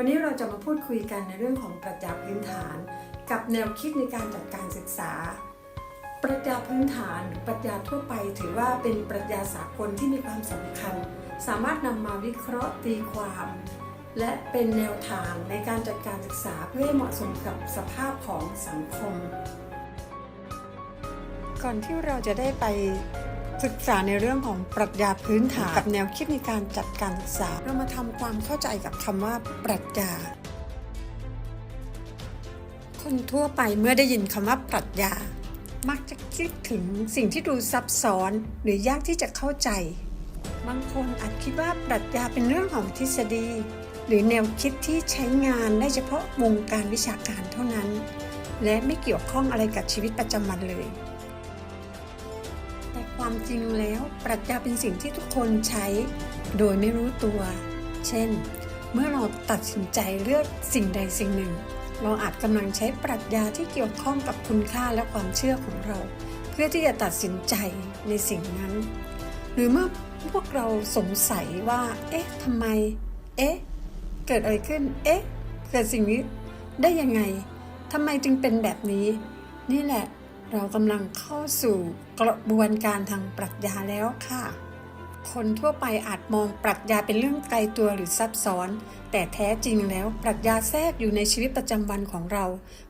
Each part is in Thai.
วันนี้เราจะมาพูดคุยกันในเรื่องของปรัชญาพื้นฐาน กับแนวคิดในการจัดการศึกษา ปรัชญาพื้นฐานหรือปรัชญาทั่วไป ถือว่าเป็นปรัชญาสากลที่มีความสำคัญ สามารถนำมาวิเคราะห์ตีความ และเป็นแนวทางในการจัดการศึกษาเพื่อให้เหมาะสมกับสภาพของสังคม ก่อนที่เราจะได้ไป ศึกษาในเรื่องของปรัชญาพื้นฐานกับแนวคิดในการจัดการศึกษา เรามาทำความเข้าใจกับคำว่าปรัชญา คนทั่วไปเมื่อได้ยินคำว่าปรัชญา มักจะคิดถึงสิ่งที่ดูซับซ้อนหรือยากที่จะเข้าใจ บางคนอาจคิดว่าปรัชญาเป็นเรื่องของทฤษฎี หรือแนวคิดที่ใช้งานได้เฉพาะวงการวิชาการเท่านั้น และไม่เกี่ยวข้องอะไรกับชีวิตประจำวันเลยแต่ ความจริงแล้วปรัชญาเป็นสิ่งที่ทุกคนใช้ โดยไม่รู้ตัว เช่น เมื่อเราตัดสินใจเลือกสิ่งใดสิ่งหนึ่ง เราอาจกำลังใช้ปรัชญาที่เกี่ยวข้องกับคุณค่าและความเชื่อของเรา เพื่อที่จะตัดสินใจในสิ่งนั้น หรือเมื่อพวกเราสงสัยว่า เอ๊ะทำไม เอ๊ะ เกิดอะไรขึ้น เอ๊ะ เกิดสิ่งนี้ได้ยังไงทำไมจึงเป็นแบบนี้ นี่แหละ เรากำลังเข้าสู่กระบวนการทางปรัชญาแล้วค่ะ คนทั่วไปอาจมองปรัชญาเป็นเรื่องไกลตัวหรือซับซ้อน แต่แท้จริงแล้วปรัชญาแทรกอยู่ในชีวิตประจำวันของเรา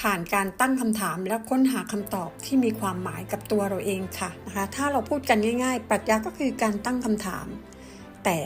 ผ่านการตั้งคำถามและค้นหาคำตอบที่มีความหมายกับตัวเราเองค่ะนะคะ ถ้าเราพูดกันง่าย ๆ ปรัชญาก็คือการตั้งคำถาม แต่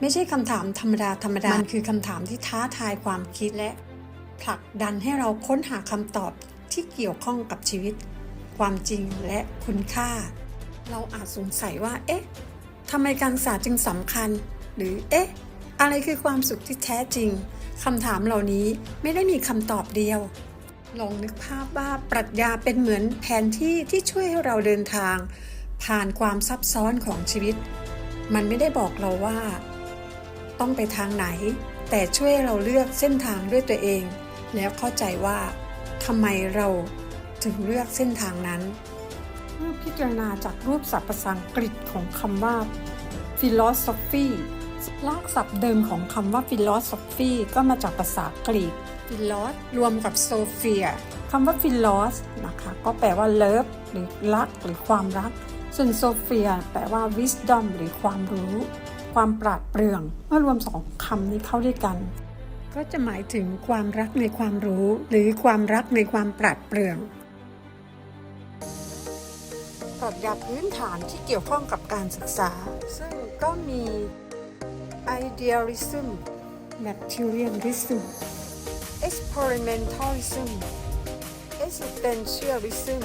ไม่ใช่คำถามธรรมดาธรรมดา มันคือคำถามที่ท้าทายความคิดและผลักดันให้เราค้นหาคำตอบที่เกี่ยวข้องกับชีวิต ความจริงและคุณค่า เราอาจสงสัยว่า เอ๊ะทำไมการศึกษาจึงสำคัญ หรือ เอ๊ะ อะไรคือความสุขที่แท้จริงคำถามเหล่านี้ไม่ได้มีคำตอบเดียว ลองนึกภาพว่าปรัชญาเป็นเหมือนแผนที่ที่ช่วยให้เราเดินทาง ผ่านความซับซ้อนของชีวิต มันไม่ได้บอกเราว่า ต้องไปทางไหน แต่ช่วยเราเลือกเส้นทางด้วยตัวเอง แล้วเข้าใจว่าทำไมเรา ถึงเลือกเส้นทางนั้น เมื่อพิจารณาจากรูปศัพท์ภาษาอังกฤษของคำว่า philosophy ลากศัพท์เดิมของคำว่า philosophy ก็มาจากภาษากรีก philos รวมกับ sophia คำว่า philos นะคะ ก็แปลว่า love หรือรัก หรือความรัก ส่วน sophia แปลว่า wisdom หรือความรู้ ความปราดเปรื่อง เมื่อรวมสองคำนี้เข้าด้วยกัน ก็จะหมายถึงความรักในความรู้ หรือความรักในความปราดเปรื่อง ปรัชญาพื้นฐานที่เกี่ยวข้องกับการศึกษา ซึ่งก็มี idealism materialism experimentalism existentialism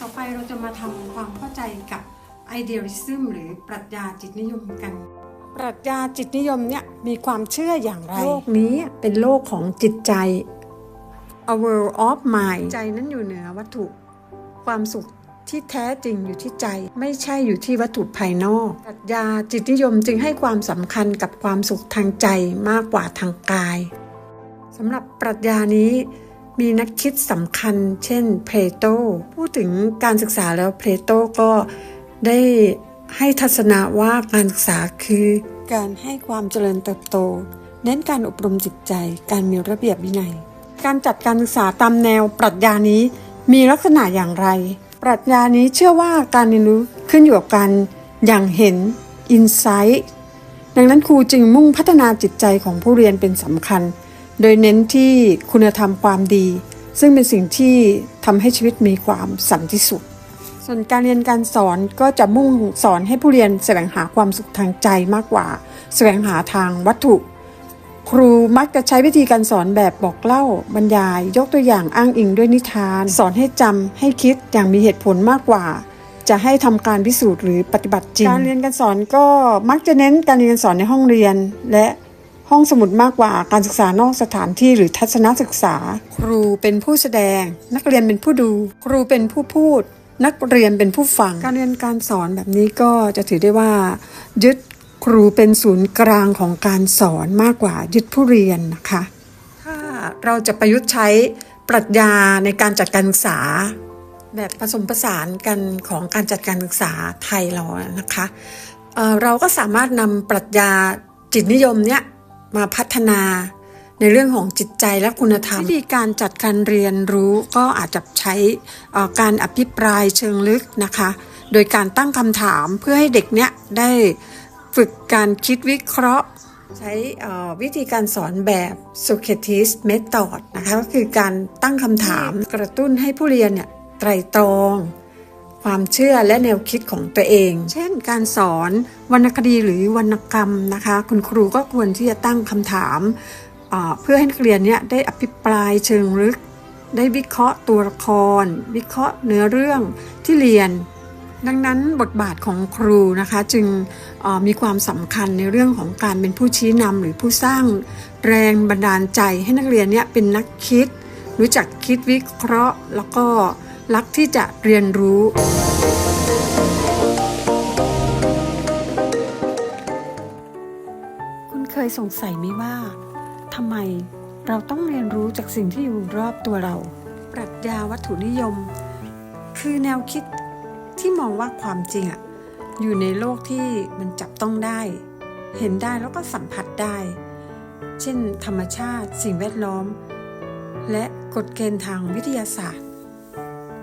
ต่อไปเราจะมาทำความเข้าใจกับ idealism หรือปรัชญาจิตนิยมกัน ปรัชญาจิตนิยมเนี่ยมีความเชื่ออย่างไร โลกนี้เป็นโลกของจิตใจ a world of mind ใจนั้นอยู่เหนือวัตถุความสุขที่แท้จริงอยู่ที่ใจไม่ใช่อยู่ที่วัตถุภายนอกปรัชญาจิตนิยมจึงให้ความสำคัญกับความสุขทางใจมากกว่าทางกายสำหรับปรัชญานี้มีนักคิดสำคัญ เช่นเพลโตพูดถึงการศึกษาแล้วเพลโตก็ได้ให้ทัศนะว่าการศึกษาคือ การให้ความเจริญเติบโต เน้นการอบรมจิตใจ การมีระเบียบวินัย การจัดการศึกษาตามแนวปรัชญานี้มีลักษณะอย่างไร ปรัชญานี้เชื่อว่าการเรียนรู้ขึ้นอยู่กับการอย่างเห็นอินไซต์ดังนั้นครูจึงมุ่งพัฒนาจิตใจของผู้เรียนเป็นสำคัญ โดยเน้นที่คุณธรรมความดี ซึ่งเป็นสิ่งที่ทำให้ชีวิตมีความสันติสุข ส่วนการเรียนการสอนก็จะมุ่งสอนให้ผู้เรียนแสวงหาความสุขทางใจมากกว่า แสวงหาทางวัตถุ มักจะใช้วิธีการสอนแบบบอกเล่าบรรยาย ยกตัวอย่างอ้างอิงด้วยนิทาน สอนให้จำให้คิดอย่างมีเหตุผลมากกว่า จะให้ทำการพิสูจน์หรือปฏิบัติจริง การเรียนการสอนก็มักจะเน้นการเรียนการสอนในห้องเรียน และห้องสมุดมากกว่าการศึกษานอกสถานที่หรือทัศนศึกษา ครูเป็นผู้แสดง นักเรียนเป็นผู้ดู ครูเป็นผู้พูด นักเรียนเป็นผู้ฟัง การเรียนการสอนแบบนี้ก็จะถือได้ว่า ยึด ครูเป็นศูนย์กลางของการสอนมากกว่ายึดผู้เรียนนะคะ ถ้าเราจะประยุกต์ใช้ปรัชญาในการจัดการศึกษา แบบผสมผสานกันของการจัดการศึกษาไทยเรานะคะเเราก็สามารถนำปรัชญาจิตนิยมเนี่ยมาพัฒนาในเรื่องของจิตใจและคุณธรรมวิธีการจัดการเรียนรู้ก็อาจจะใช้การอภิปรายเชิงลึกนะคะ โดยการตั้งคำถามเพื่อให้เด็กเนี่ยได้ ฝึกการคิดวิเคราะห์ ใช้วิธีการสอนแบบ Socrates Method นะคะก็คือการตั้งคำถามกระตุ้นให้ผู้เรียนเนี่ยไตรตรองความเชื่อและแนวคิดของตัวเอง เช่น การสอนวรรณคดีหรือวรรณกรรมนะคะ คุณครูก็ควรที่จะตั้งคำถามเพื่อให้นักเรียนเนี่ยได้อภิปรายเชิงลึก ได้วิเคราะห์ตัวละคร วิเคราะห์เนื้อเรื่องที่เรียน ดังนั้นบทบาทของครูนะคะจึงเอ่อมีความสำคัญในเรื่องของการเป็นผู้ชี้นำหรือผู้สร้างแรงบันดาลใจให้นักเรียนเนี่ยเป็นนักคิด รู้จักคิดวิเคราะห์ แล้วก็รักที่จะเรียนรู้ คุณเคยสงสัยไหมว่าทำไมเราต้องเรียนรู้จากสิ่งที่อยู่รอบตัวเรา ปรัชญาวัตถุนิยม คือแนวคิดที่ มองว่าความจริงอะอยู่ในโลกที่มันจับต้องได้ เห็นได้แล้วก็สัมผัสได้ เช่น ธรรมชาติ สิ่งแวดล้อม และกฎเกณฑ์ทางวิทยาศาสตร์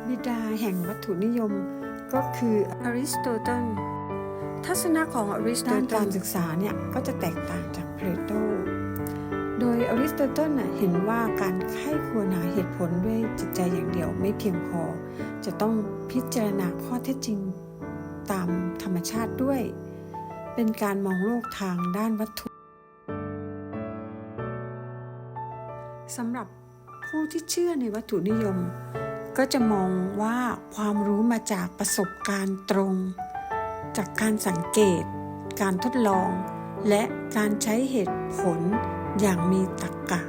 บิดาแห่งวัตถุนิยมก็คืออริสโตเติลทัศนะของอริสโตเติลการศึกษาเนี่ยก็จะแตกต่างจากเพลโต โดยอริสโตเติลเห็นว่าการไข้ควรหาเหตุผลด้วยจิตใจอย่างเดียวไม่เพียงพอ จะต้องพิจารณาข้อเท็จจริงตามธรรมชาติด้วย เป็นการมองโลกทางด้านวัตถุสำหรับผู้ที่เชื่อในวัตถุนิยม ก็จะมองว่าความรู้มาจากประสบการณ์ตรง จากการสังเกต การทดลอง และการใช้เหตุผล อย่างมีตรรกะ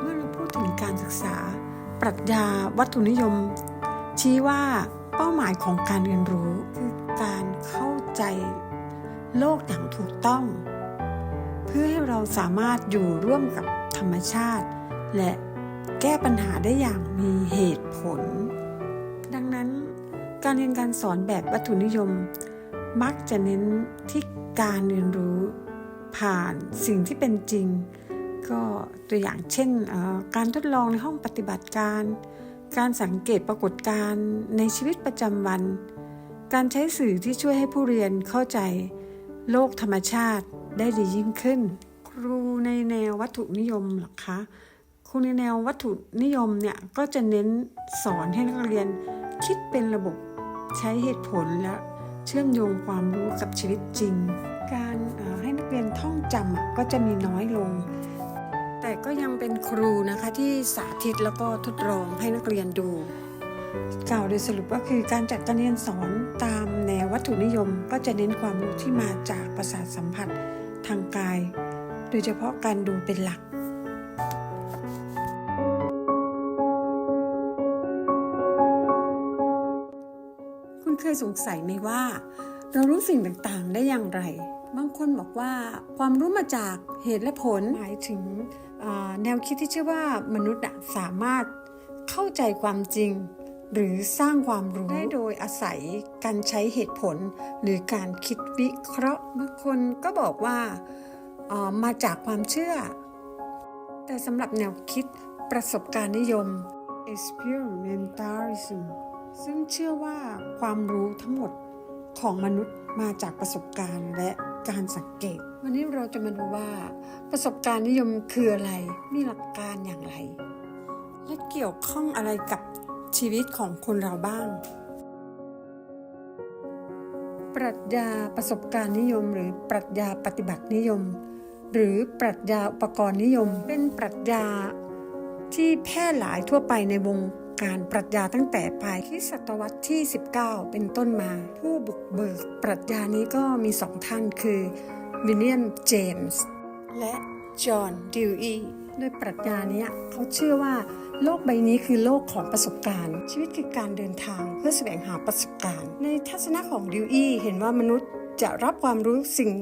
เมื่อเราพูดถึงการศึกษา ปรัชญาวัตถุนิยม ชี้ว่าเป้าหมายของการเรียนรู้คือการเข้าใจโลกอย่างถูกต้อง เพื่อให้เราสามารถอยู่ร่วมกับธรรมชาติ และแก้ปัญหาได้อย่างมีเหตุผล ดังนั้นการเรียนการสอนแบบวัตถุนิยม มักจะเน้นที่การเรียนรู้ ผ่านสิ่งที่เป็นจริง ก็ตัวอย่างเช่นการทดลองในห้องปฏิบัติการ การสังเกตปรากฏการณ์ในชีวิตประจำวัน การใช้สื่อที่ช่วยให้ผู้เรียนเข้าใจ โลกธรรมชาติได้ดียิ่งขึ้น ครูในแนววัตถุนิยมหรอคะครูในแนววัตถุนิยมเนี่ยก็จะเน้นสอนให้นักเรียนคิดเป็นระบบใช้เหตุผลและเชื่อมโยงความรู้กับชีวิตจริง การให้นักเรียนท่องจำก็จะมีน้อยลง แต่ก็ยังเป็นครูนะคะที่สาธิตแล้วก็ทดลองให้นักเรียนดูกล่าวโดยสรุปก็คือการจัดการเรียนสอนตามแนววัตถุนิยม ก็จะเน้นความรู้ที่มาจากประสาทสัมผัสทางกาย โดยเฉพาะการดูเป็นหลักคุณเคยสงสัยไหมว่า เรารู้สิ่งต่างๆได้อย่างไร บางคนบอกว่า ความรู้มาจากเหตุและผลหมายถึงอ่า แนวคิดที่เชื่อว่ามนุษย์สามารถเข้าใจความจริง หรือสร้างความรู้ได้โดยอาศัยการใช้เหตุผล หรือการคิดวิเคราะห์บางคนก็บอกว่าอ่ามาจากความเชื่อ แต่สำหรับแนวคิดประสบการณ์นิยม experimentalism ซึ่งเชื่อว่าความรู้ทั้งหมดของมนุษย์มาจากประสบการณ์และการสังเกต วันนี้เราจะมาดูว่าประสบการณ์นิยมคืออะไร มีหลักการอย่างไร และเกี่ยวข้องอะไรกับชีวิตของคนเราบ้าง ปรัชญาประสบการณ์นิยม หรือปรัชญาปฏิบัตินิยม หรือปรัชญาอุปกรณ์นิยม เป็นปรัชญาที่แพร่หลายทั่วไปในวงการปรัชญาตั้งแต่ปลายคริสตศตวรรษที่ 19 เป็นต้นมา ผู้บุกเบิกปรัชญานี้ก็มีสองท่านคือ วิลเลียมเจมส์และจอห์นดิวอีโดยปรัชญาเนี้ยเขาเชื่อว่าโลกใบนี้คือโลกของประสบการณ์ ชีวิตคือการเดินทางเพื่อแสวงหาประสบการณ์ ในทัศนะของดิวอีเห็นว่ามนุษย์จะรับความรู้สิ่ง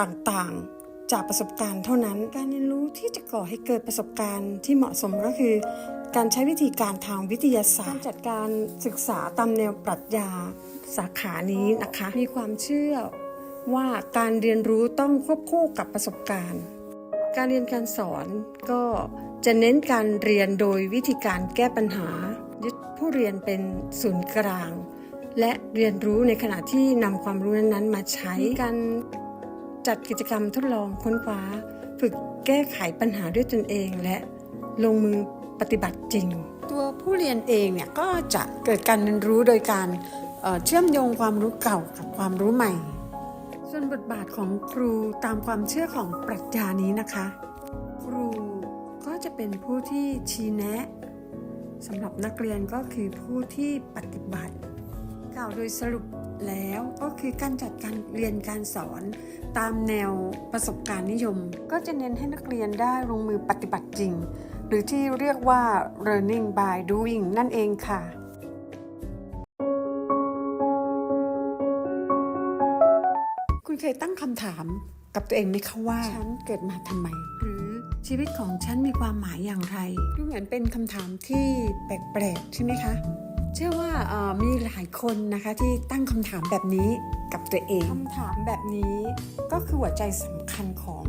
ต่างๆ จากประสบการณ์เท่านั้น การเรียนรู้ที่จะก่อให้เกิดประสบการณ์ที่เหมาะสมก็คือ การใช้วิธีการทางวิทยาศาสตร์การจัดการศึกษาตามแนวปรัชญาสาขานี้นะคะ มีความเชื่อ ว่าการเรียนรู้ต้องควบคู่กับประสบการณ์ การเรียนการสอนก็จะเน้นการเรียนโดยวิธีการแก้ปัญหา ยึดผู้เรียนเป็นศูนย์กลาง และเรียนรู้ในขณะที่นำความรู้นั้นๆมาใช้การจัดกิจกรรมทดลองค้นคว้า ฝึกแก้ไขปัญหาด้วยตนเองและลงมือปฏิบัติจริง ตัวผู้เรียนเองเนี่ยก็จะเกิดการเรียนรู้โดยการเอ่อเชื่อมโยงความรู้เก่ากับความรู้ใหม่ ส่วนบทบาทของครูตามความเชื่อของปรัชญานี้นะคะ ครูก็จะเป็นผู้ที่ชี้แนะสำหรับนักเรียนก็คือผู้ที่ปฏิบัติ กล่าวโดยสรุปแล้วก็คือการจัดการเรียนการสอนตามแนวประสบการณ์นิยม ก็จะเน้นให้นักเรียนได้ลงมือปฏิบัติจริง หรือที่เรียกว่า learning by doing นั่นเองค่ะ เคยตั้งคำถามกับตัวเองไหมคะว่า ฉันเกิดมาทำไม หรือชีวิตของฉันมีความหมายอย่างไรดูเหมือนเป็นคำถามที่แปลกๆ ใช่ไหมคะ เชื่อว่าเอ่อมีหลายคนนะคะที่ตั้งคำถามแบบนี้กับตัวเองคำถามแบบนี้ก็คือหัวใจสำคัญของ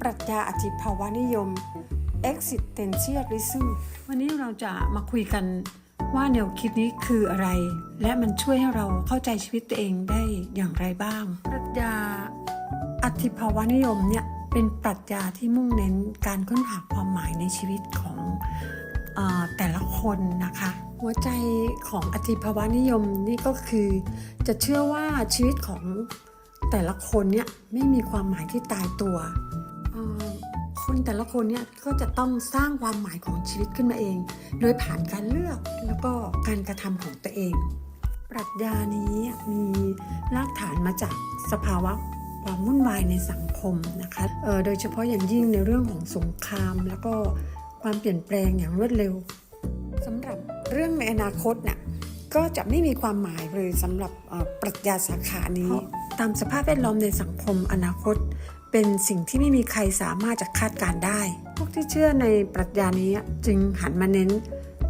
ปรัชญาอธิภาวะนิยม existentialism วันนี้เราจะมาคุยกัน ว่าแนวคิดนี้คืออะไร และมันช่วยให้เราเข้าใจชีวิตตัวเองได้อย่างไรบ้างปรัชญาอธิภาวะนิยมเนี่ยเป็นปรัชญาที่มุ่งเน้นการค้นหาความหมายในชีวิตของอแต่ละคนนะคะ หัวใจของอธิภาวะนิยมนี่ก็คือ จะเชื่อว่าชีวิตของแต่ละคนเนี่ยไม่มีความหมายที่ตายตัว คนแต่ละคนเนี่ยก็จะต้องสร้างความหมายของชีวิตขึ้นมาเอง โดยผ่านการเลือกแล้วก็การกระทำของตัวเอง ปรัชญานี้มีรากฐานมาจากสภาวะความวุ่นวายในสังคมนะคะโดยเฉพาะอย่างยิ่งในเรื่องของสงคราม แล้วก็ความเปลี่ยนแปลงอย่างรวดเร็วสำหรับเรื่องในอนาคตน่ะก็จะไม่มีความหมายเลยสำหรับปรัชญาสาขานี้ ตามสภาพแวดล้อมในสังคมอนาคต เป็นสิ่งที่ไม่มีใครสามารถจะคาดการได้ พวกที่เชื่อในปรัชญานี้จึงหันมาเน้น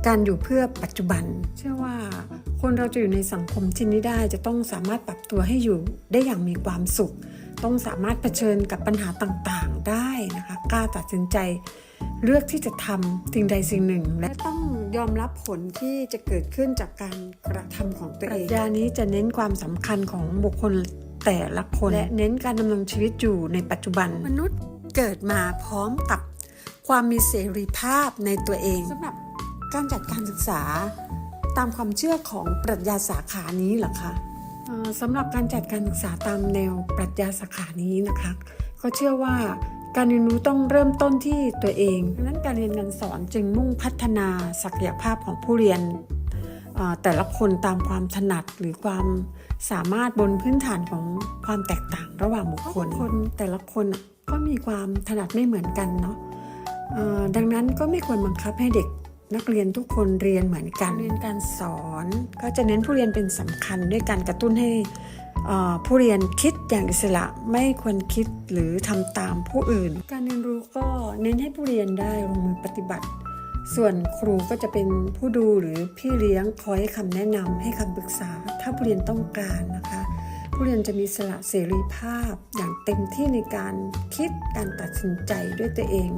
การอยู่เพื่อปัจจุบัน เชื่อว่าคนเราจะอยู่ในสังคมที่นี้ได้จะต้องสามารถปรับตัวให้อยู่ได้อย่างมีความสุข ต้องสามารถเผชิญกับปัญหาต่างๆได้นะคะกล้าตัดสินใจ เลือกที่จะทำสิ่งใดสิ่งหนึ่ง และต้องยอมรับผลที่จะเกิดขึ้นจากการกระทำของตัวเองปรัชญานี้จะเน้นความสำคัญของบุคคล แต่ละคนและเน้นการดำรงชีวิตอยู่ในปัจจุบัน มนุษย์เกิดมาพร้อมกับความมีเสรีภาพในตัวเองสำหรับการจัดการศึกษาตามความเชื่อของปรัชญาสาขานี้เหรอคะเอ่อสำหรับการจัดการศึกษาตามแนวปรัชญาสาขานี้นะคะก็เชื่อว่าการเรียนรู้ต้องเริ่มต้นที่ตัวเองดังนั้นการเรียนการสอนจึงมุ่งพัฒนาศักยภาพของผู้เรียนเอ่อแต่ละคนตามความถนัดหรือความ สามารถบนพื้นฐานของความแตกต่างระหว่างบุคคลคนแต่ละคนน่ะก็มีความถนัดไม่เหมือนกันเนาะเอ่อดังนั้นก็ไม่ควรบังคับให้เด็กนักเรียนทุกคนเรียนเหมือนกันเรียนการสอน ก็จะเน้นผู้เรียนเป็นสำคัญด้วยการกระตุ้นให้เอ่อผู้เรียนคิดอย่างอิสระไม่ควรคิดหรือทำตามผู้อื่น การเรียนรู้ก็เน้นให้ผู้เรียนได้ลงมือปฏิบัติ ส่วนครูก็จะเป็นผู้ดูหรือพี่เลี้ยงคอยให้คำแนะนำให้คำปรึกษา ถ้าผู้เรียนต้องการนะคะ ผู้เรียนจะมีสละเสรีภาพอย่างเต็มที่ในการคิดการตัดสินใจด้วยตัวเอง